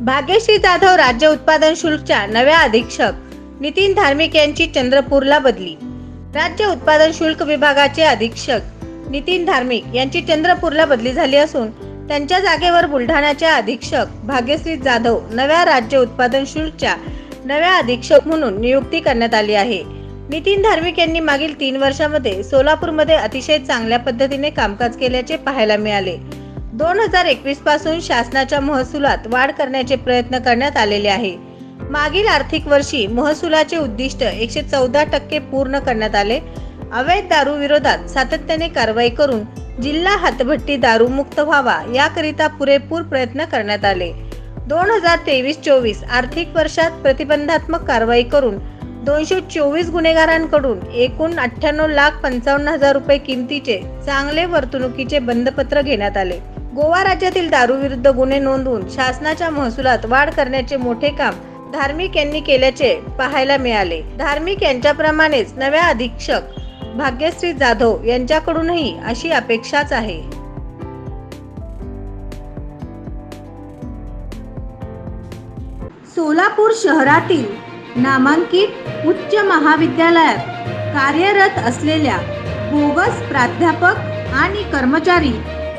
भाग्यश्री जाधव राज्य उत्पादन शुल्कच्या नव्या अधीक्षक नितीन धार्मिक यांची चंद्रपूरला बदली. राज्य उत्पादन शुल्क विभागाचे अधीक्षक नितीन धार्मिक यांची चंद्रपूरला बदली झाली असून त्यांच्या जागेवर बुलढाण्याच्या अधीक्षक भाग्यश्री जाधव नव्या राज्य उत्पादन शुल्कच्या नव्या अधीक्षक म्हणून नियुक्ती करण्यात आली आहे. नितीन धार्मिक यांनी मागील तीन वर्षामध्ये सोलापूरमध्ये अतिशय चांगल्या पद्धतीने कामकाज केल्याचे पाहायला मिळाले. दोन हजार एकवीसपासून शासनाच्या महसुलात वाढ करण्याचे प्रयत्न करण्यात आलेले आहे. मागील आर्थिक वर्षी महसुलाचे उद्दिष्ट एकशे चौदा टक्के पूर्ण करण्यात आले. अवैध दारू विरोधात सातत्याने कारवाई करून जिल्हा हातभट्टी दारू मुक्त व्हावा याकरिता पुरेपूर प्रयत्न करण्यात आले. दोन हजार तेवीस चोवीस आर्थिक वर्षात प्रतिबंधात्मक कारवाई करून दोनशे चोवीस गुन्हेगारांकडून एकूण अठ्ठ्याण्णव लाख पंचावन्न हजार रुपये किमतीचे चांगले वर्तणुकीचे बंदपत्र घेण्यात आले. गोवा राज्यातील दारू विरुद्ध गुन्हे नोंदवून शासनाच्या महसुलात वाढ करण्याचे मोठे काम धार्मिक यांनी केल्याचे पाहायला मिळाले. धार्मिक यांच्याप्रमाणेच नव्या अधीक्षक भाग्यश्री जाधव यांच्याकडूनही अशी अपेक्षाच आहे. सोलापूर शहरातील नामांकित उच्च महाविद्यालयात कार्यरत असलेल्या बोगस प्राध्यापक आणि कर्मचारी